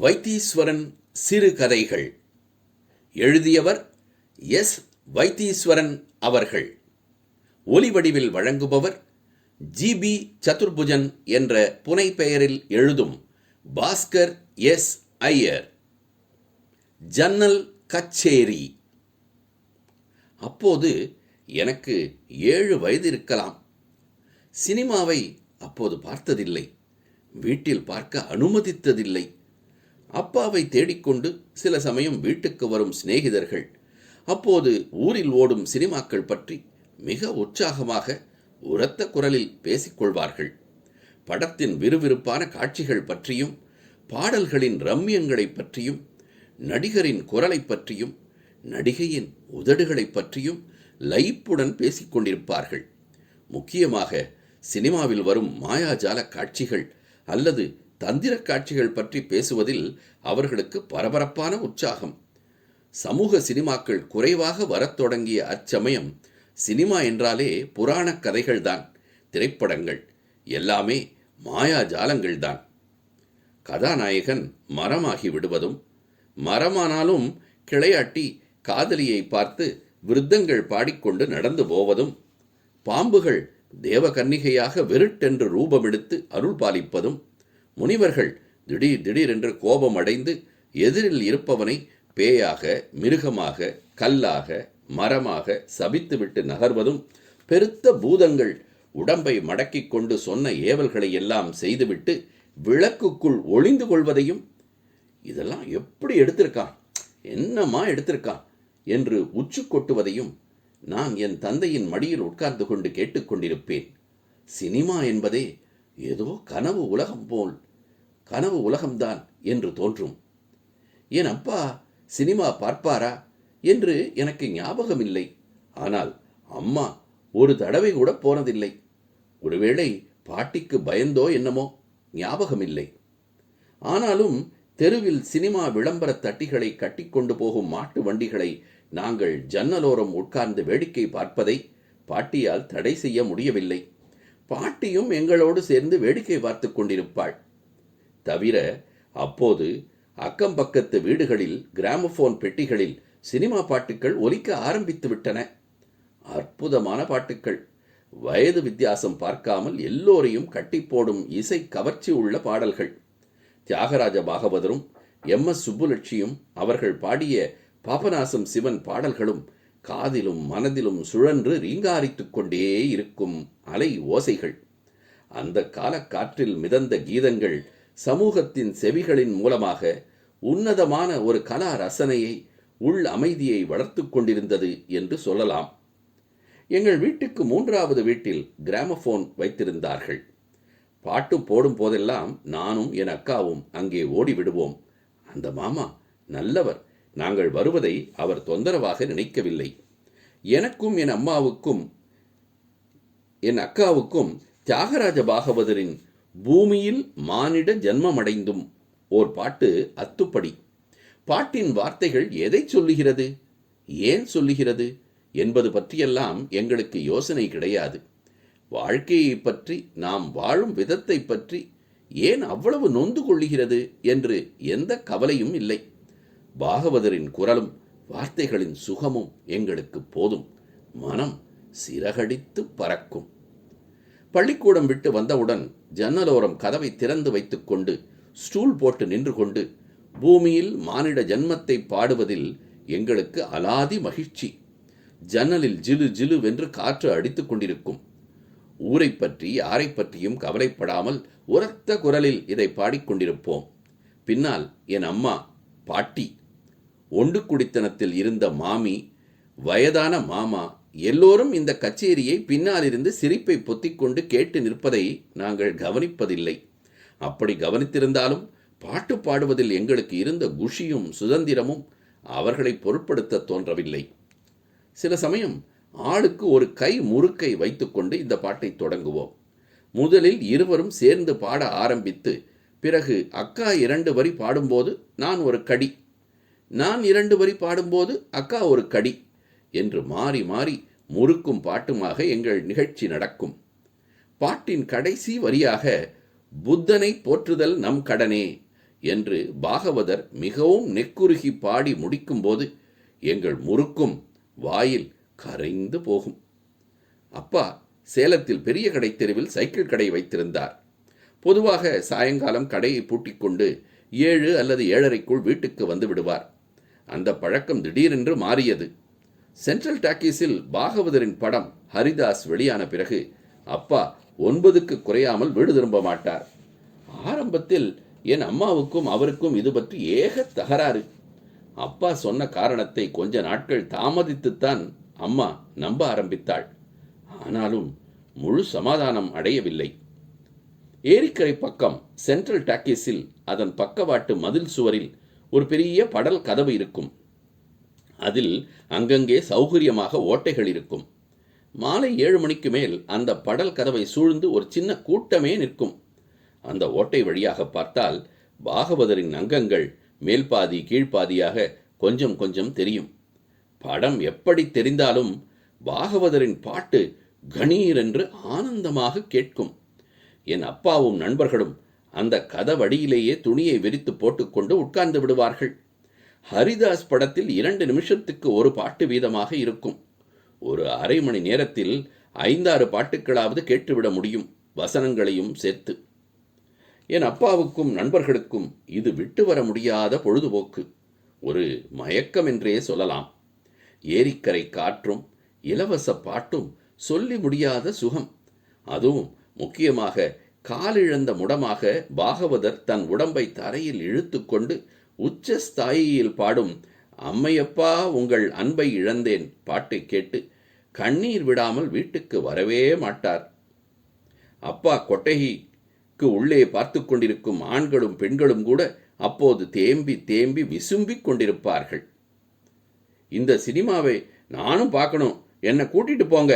வைத்தீஸ்வரன் சிறுகதைகள் எழுதியவர் எஸ். வைத்தீஸ்வரன் அவர்கள். ஒலிவடிவில் வழங்குபவர் ஜிபி சதுர்புஜன் என்ற புனைப்பெயரில் எழுதும் பாஸ்கர் எஸ். ஐயர். ஜன்னல் கச்சேரி. அப்போது எனக்கு ஏழு வயது இருக்கலாம். சினிமாவை அப்போது பார்த்ததில்லை. வீட்டில் பார்க்க அனுமதித்ததில்லை. அப்பாவை தேடிக்கொண்டு சில சமயம் வீட்டுக்கு வரும் சிநேகிதர்கள். அப்போது ஊரில் ஓடும் சினிமாக்கள் பற்றி மிக உற்சாகமாக உரத்த குரலில் பேசிக்கொள்வார்கள். படத்தின் விறுவிறுப்பான காட்சிகள் பற்றியும் பாடல்களின் ரம்யங்களைப் பற்றியும் நடிகரின் குரலைப் பற்றியும் நடிகையின் உதடுகளைப் பற்றியும் லைப்புடன் பேசிக்கொண்டிருப்பார்கள். முக்கியமாக சினிமாவில் வரும் மாயாஜால காட்சிகள் அல்லது தந்திர காட்சிகள் பற்றி பேசுவதில் அவர்களுக்கு பரபரப்பான உற்சாகம். சமூக சினிமாக்கள் குறைவாக வரத் தொடங்கிய அச்சமயம் சினிமா என்றாலே புராணக் கதைகள்தான் திரைப்படங்கள் எல்லாமே மாயாஜாலங்கள்தான் கதாநாயகன் மரமாகி விடுவதும் மரமானாலும் கிளையாட்டி காதலியை பார்த்து விருத்தங்கள் பாடிக்கொண்டு நடந்து போவதும் பாம்புகள் தேவகன்னிகையாக வெருட்டென்று ரூபமெடுத்து அருள் பாலிப்பதும் முனிவர்கள் திடீர் திடீரென்று கோபம் அடைந்து எதிரில் இருப்பவனை பேயாக மிருகமாக கல்லாக மரமாக சபித்துவிட்டு நகர்வதும் பெருத்த பூதங்கள் உடம்பை மடக்கிக் கொண்டு சொன்ன ஏவல்களை எல்லாம் செய்துவிட்டு விளக்குக்குள் ஒளிந்து கொள்வதையும் இதெல்லாம் எப்படி எடுத்திருக்கான்? என்னம்மா எடுத்திருக்கான்? என்று உச்சு கொட்டுவதையும் நான் என் தந்தையின் மடியில் உட்கார்ந்து கொண்டு கேட்டுக்கொண்டிருப்பேன் சினிமா என்பதே ஏதோ கனவு உலகம் போல் கனவு உலகம்தான் என்று தோன்றும். என் அப்பா சினிமா பார்ப்பாரா? என்று எனக்கு ஞாபகம் இல்லை ஆனால் அம்மா ஒரு தடவை கூட போனதில்லை. ஒருவேளை பாட்டிக்கு பயந்தோ என்னமோ? ஞாபகம் இல்லை ஆனாலும் தெருவில் சினிமா விளம்பர தட்டிகளை கட்டிக்கொண்டு போகும் மாட்டு வண்டிகளை நாங்கள் ஜன்னலோரம் உட்கார்ந்து வேடிக்கை பார்ப்பதை பாட்டியால் தடை செய்ய முடியவில்லை. பாட்டியும் எங்களோடு சேர்ந்து வேடிக்கை பார்த்து கொண்டிருப்பாள். தவிர அப்போது அக்கம் பக்கத்து வீடுகளில் கிராமபோன் பெட்டிகளில் சினிமா பாட்டுக்கள் ஒலிக்க ஆரம்பித்து விட்டன. அற்புதமான பாட்டுக்கள். வயது வித்தியாசம் பார்க்காமல் எல்லோரையும் கட்டி போடும் இசை கவர்ச்சி உள்ள பாடல்கள். தியாகராஜ பாகவதரும் எம். எஸ். சுப்புலட்சியும் அவர்கள் பாடிய பாபநாசம் சிவன் பாடல்களும் காதிலும் மனதிலும் சுழன்று ரீங்காரித்துக் கொண்டே இருக்கும் அலை ஓசைகள். அந்த காலக்காற்றில் மிதந்த கீதங்கள் சமூகத்தின் செவிகளின் மூலமாக உன்னதமான ஒரு கலா ரசனையை உள் அமைதியை வளர்த்து கொண்டிருந்தது என்று சொல்லலாம். எங்கள் வீட்டுக்கு மூன்றாவது வீட்டில் கிராமபோன் வைத்திருந்தார்கள். பாட்டு போடும் போதெல்லாம் நானும் என் அக்காவும் அங்கே ஓடி விடுவோம். அந்த மாமா நல்லவர் நாங்கள் வருவதை அவர் தொந்தரவாக நினைக்கவில்லை. எனக்கும் என் அம்மாவுக்கும் என் அக்காவுக்கும் தியாகராஜ பாகவதரின் பூமியில் மானிட ஜன்மமடைந்தும். ஓர் பாட்டு அத்துப்படி. பாட்டின் வார்த்தைகள் எதை சொல்லுகிறது? ஏன் சொல்லுகிறது? என்பது பற்றியெல்லாம் எங்களுக்கு யோசனை கிடையாது. வாழ்க்கையை பற்றி நாம் வாழும் விதத்தை பற்றி ஏன் அவ்வளவு நொந்து கொள்ளுகிறது என்று எந்த கவலையும் இல்லை. பாகவதரின் குரலும் வார்த்தைகளின் சுகமும் எங்களுக்கு போதும். மனம் சிறகடித்து பறக்கும். பள்ளிக்கூடம் விட்டு வந்தவுடன் ஜன்னலோரம் கதவை திறந்து வைத்துக்கொண்டு ஸ்டூல் போட்டு நின்று கொண்டு பூமியில் மானிட ஜன்மத்தை பாடுவதில் எங்களுக்கு அலாதி மகிழ்ச்சி. ஜன்னலில் ஜிலு ஜிலு வென்று காற்று அடித்து கொண்டிருக்கும். ஊரை பற்றி யாரை பற்றியும் கவலைப்படாமல் உரத்த குரலில் இதை பாடிக்கொண்டிருப்போம் பின்னால் என் அம்மா பாட்டி. ஒண்டு குடித்தனத்தில் இருந்த மாமி வயதான மாமா எல்லோரும் இந்த கச்சேரியை பின்னாலிருந்து சிரிப்பை பொத்திக்கொண்டு கேட்டு நிற்பதை நாங்கள் கவனிப்பதில்லை. அப்படி கவனித்திருந்தாலும் பாட்டு பாடுவதில் எங்களுக்கு இருந்த குஷியும் சுதந்திரமும் அவர்களை பொருட்படுத்த தோன்றவில்லை. சில சமயம் ஆளுக்கு ஒரு கை முறுக்கை வைத்துக்கொண்டு இந்த பாட்டை தொடங்குவோம். முதலில் இருவரும் சேர்ந்து பாட ஆரம்பித்து பிறகு அக்கா இரண்டு வரி பாடும்போது நான் ஒரு கடி. நான் இரண்டு வரி பாடும்போது அக்கா ஒரு கடி. என்று மாறி மாறி முறுக்கும் பாட்டுமாக எங்கள் நிகழ்ச்சி நடக்கும். பாட்டின் கடைசி வரியாக புத்தனை போற்றுதல் நம் கடனே என்று பாகவதர் மிகவும் நெக்குருகி பாடி முடிக்கும்போது எங்கள் முறுக்கும் வாயில் கரைந்து போகும். அப்பா சேலத்தில் பெரிய கடை தெருவில் சைக்கிள் கடை வைத்திருந்தார். பொதுவாக சாயங்காலம் கடையை பூட்டிக்கொண்டு ஏழு அல்லது ஏழரைக்குள் வீட்டுக்கு வந்து விடுவார். அந்த பழக்கம் திடீரென்று மாறியது. சென்ட்ரல் டாக்கீஸில் பாகவதரின் படம் ஹரிதாஸ் வெளியான பிறகு அப்பா ஒன்பதுக்கு குறையாமல் வீடு திரும்ப மாட்டார். ஆரம்பத்தில் என் அம்மாவுக்கும் அவருக்கும் இது பற்றி ஏக தகராறு. அப்பா சொன்ன காரணத்தை கொஞ்ச நாட்கள் தாமதித்துத்தான் அம்மா நம்ப ஆரம்பித்தாள். ஆனாலும் முழு சமாதானம் அடையவில்லை. ஏரிக்கரை பக்கம் சென்ட்ரல் டாக்கீஸில் அதன் பக்கவாட்டு மதில் சுவரில் ஒரு பெரிய படல் கதவு இருக்கும். அதில் அங்கங்கே சௌகரியமாக ஓட்டைகள் இருக்கும். மாலை ஏழு மணிக்கு மேல் அந்த படல் கதவை சூழ்ந்து ஒரு சின்ன கூட்டமே நிற்கும். அந்த ஓட்டை வழியாக பார்த்தால் பாகவதரின் அங்கங்கள் மேல்பாதி கீழ்ப்பாதியாக கொஞ்சம் கொஞ்சம் தெரியும். படம் எப்படி தெரிந்தாலும் பாகவதரின் பாட்டு கணீர் என்று ஆனந்தமாக கேட்கும். என் அப்பாவும் நண்பர்களும் அந்த கதவடியிலேயே துணியை விரித்து போட்டுக்கொண்டு உட்கார்ந்து விடுவார்கள். ஹரிதாஸ் படத்தில் இரண்டு நிமிஷத்துக்கு ஒரு பாட்டு வீதமாக இருக்கும். ஒரு அரை மணி நேரத்தில் ஐந்தாறு பாட்டுக்களாவது கேட்டுவிட முடியும் வசனங்களையும் சேர்த்து. என் அப்பாவுக்கும் நண்பர்களுக்கும் இது விட்டு வர முடியாத பொழுதுபோக்கு. ஒரு மயக்கம் என்றே சொல்லலாம். ஏரிக்கரை காற்றும் இலவச பாட்டும் சொல்லி முடியாத சுகம். அதுவும் முக்கியமாக காலிழந்த முடமாக பாகவதர் தன் உடம்பை தரையில் இழுத்துக்கொண்டு உச்ச ஸ்தாயியில் பாடும் அம்மையப்பா உங்கள் அன்பை இழந்தேன் பாட்டை கேட்டு கண்ணீர் விடாமல் வீட்டுக்கு வரவே மாட்டார். அப்பா கொட்டகைக்கு உள்ளே பார்த்து கொண்டிருக்கும் ஆண்களும் பெண்களும் கூட அப்போது தேம்பி தேம்பி விசும்பிக் கொண்டிருப்பார்கள். இந்த சினிமாவை நானும் பார்க்கணும். என்னை கூட்டிட்டு போங்க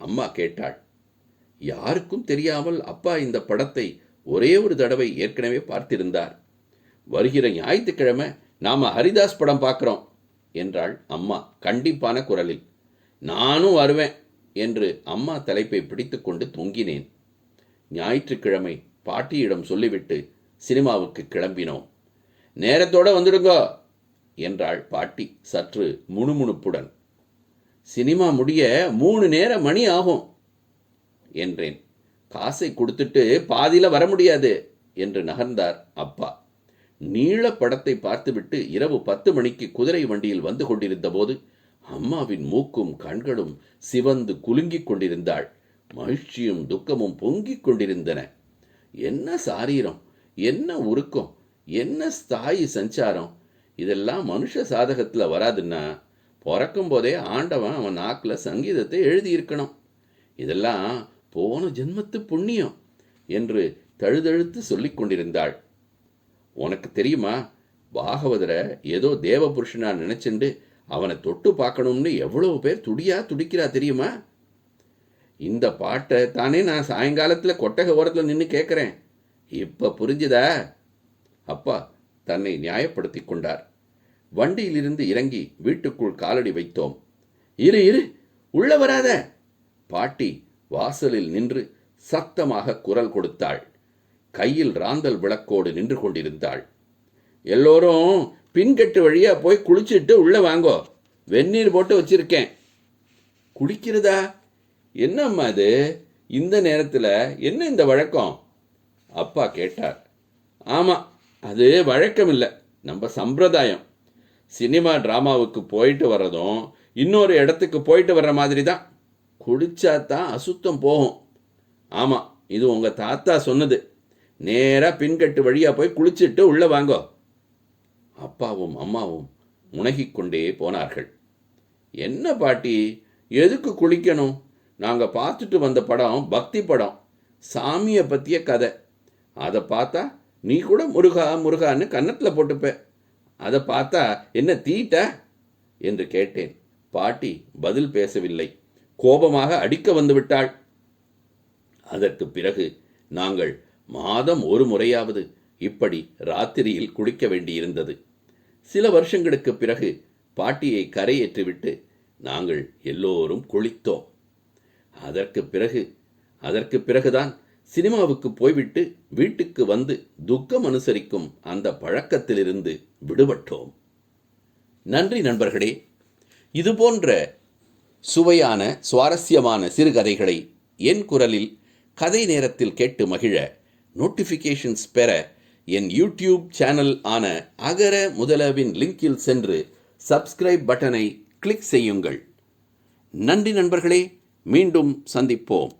அம்மா கேட்டாள். யாருக்கும் தெரியாமல் அப்பா இந்த படத்தை ஒரே ஒரு தடவை ஏற்கனவே பார்த்திருந்தார். வருகிற ஞாயிற்றுக்கிழமை நாம ஹரிதாஸ் படம் பார்க்குறோம் என்றாள் அம்மா கண்டிப்பான குரலில். நானும் வருவேன் என்று அம்மா தலைப்பை பிடித்துக்கொண்டு தொங்கினேன். ஞாயிற்றுக்கிழமை பாட்டியிடம் சொல்லிவிட்டு சினிமாவுக்கு கிளம்பினோம். நேரத்தோட வந்துடுங்கோ என்றாள் பாட்டி சற்று முணுமுணுப்புடன். சினிமா முடிய மூணு நேர மணி ஆகும் என்றேன். காசை கொடுத்துட்டு பாதியில் வர முடியாது என்று நகர்ந்தார் அப்பா. நீள படத்தை பார்த்துவிட்டு இரவு பத்து மணிக்கு குதிரை வண்டியில் வந்து கொண்டிருந்த போது அம்மாவின் மூக்கும் கண்களும் சிவந்து குலுங்கிக் கொண்டிருந்தாள். மகிழ்ச்சியும் துக்கமும் பொங்கிக் கொண்டிருந்தன. என்ன சாரீரம்? என்ன உருக்கம்? என்ன ஸ்தாயி சஞ்சாரம்? இதெல்லாம் மனுஷ சாதகத்தில் வராதுன்னா பிறக்கும் போதே ஆண்டவன் அவன் நாக்கில் சங்கீதத்தை எழுதியிருக்கணும். இதெல்லாம் போன ஜென்மத்து புண்ணியம் என்று தழுதழுத்து சொல்லிக் கொண்டிருந்தாள். உனக்கு தெரியுமா? பாகவதரை ஏதோ தேவ புருஷனா நினைச்சுண்டு அவனை தொட்டு பார்க்கணும்னு எவ்வளவு பேர் துடியா துடிக்கிறா தெரியுமா? இந்த பாட்டை தானே நான் சாயங்காலத்தில் கொட்டகை ஓரத்தில் நின்று கேட்குறேன் இப்போ புரிஞ்சுதா? அப்பா தன்னை நியாயப்படுத்தி கொண்டார். வண்டியிலிருந்து இறங்கி வீட்டுக்குள் காலடி வைத்தோம். இரு இரு உள்ள வராத. பாட்டி வாசலில் நின்று சத்தமாக குரல் கொடுத்தாள். கையில் ராந்தல் விளக்கோடு நின்று கொண்டிருந்தாள். எல்லோரும் பின்கட்டு வழியா போய் குளிச்சுட்டு உள்ள வாங்கோ. வெந்நீர் போட்டு வச்சிருக்கேன். குளிக்கிறதா? என்னம்மா அது இந்த நேரத்தில் என்ன இந்த வழக்கம்? அப்பா கேட்டார். ஆமாம் அது வழக்கம் இல்லை நம்ம சம்பிரதாயம். சினிமா டிராமாவுக்கு போயிட்டு வர்றதும் இன்னொரு இடத்துக்கு போயிட்டு வர்ற மாதிரி தான் குடிச்சா தான் அசுத்தம் போகும். ஆமாம் இது உங்கள் தாத்தா சொன்னது. நேராக பின்கட்டு வழியாக போய் குளிச்சுட்டு உள்ளே வாங்கோ. அப்பாவும் அம்மாவும் முனகிக்கொண்டே போனார்கள். என்ன பாட்டி எதுக்கு குளிக்கணும்? நாங்கள் பார்த்துட்டு வந்த படம் பக்தி படம் சாமியை பற்றிய கதை. அதை பார்த்தா நீ கூட முருகா முருகான்னு கன்னத்தில் போட்டுப்ப. அதை பார்த்தா என்ன தீட்ட? என்று கேட்டேன். பாட்டி பதில் பேசவில்லை. கோபமாக அடிக்க வந்து விட்டாள். அதற்கு பிறகு நாங்கள் மாதம் ஒரு முறையாவது இப்படி ராத்திரியில் குளிக்க வேண்டியிருந்தது. சில வருஷங்களுக்கு பிறகு பாட்டியை கரையேற்றிவிட்டு நாங்கள் எல்லோரும் குளித்தோம். அதற்கு பிறகு அதற்கு பிறகுதான் சினிமாவுக்கு போய்விட்டு வீட்டுக்கு வந்து துக்கம் அனுசரிக்கும் அந்த பழக்கத்திலிருந்து விடுபட்டோம். நன்றி நண்பர்களே. இதுபோன்ற சுவையான சுவாரஸ்யமான சிறுகதைகளை என் குரலில் கதை நேரத்தில் கேட்டு மகிழ நோட்டிஃபிகேஷன்ஸ் பெற என் யூடியூப் சேனல் ஆன அகர முதலவின் லிங்கில் சென்று சப்ஸ்கிரைப் பட்டனை கிளிக் செய்யுங்கள். நன்றி நண்பர்களே மீண்டும் சந்திப்போம்.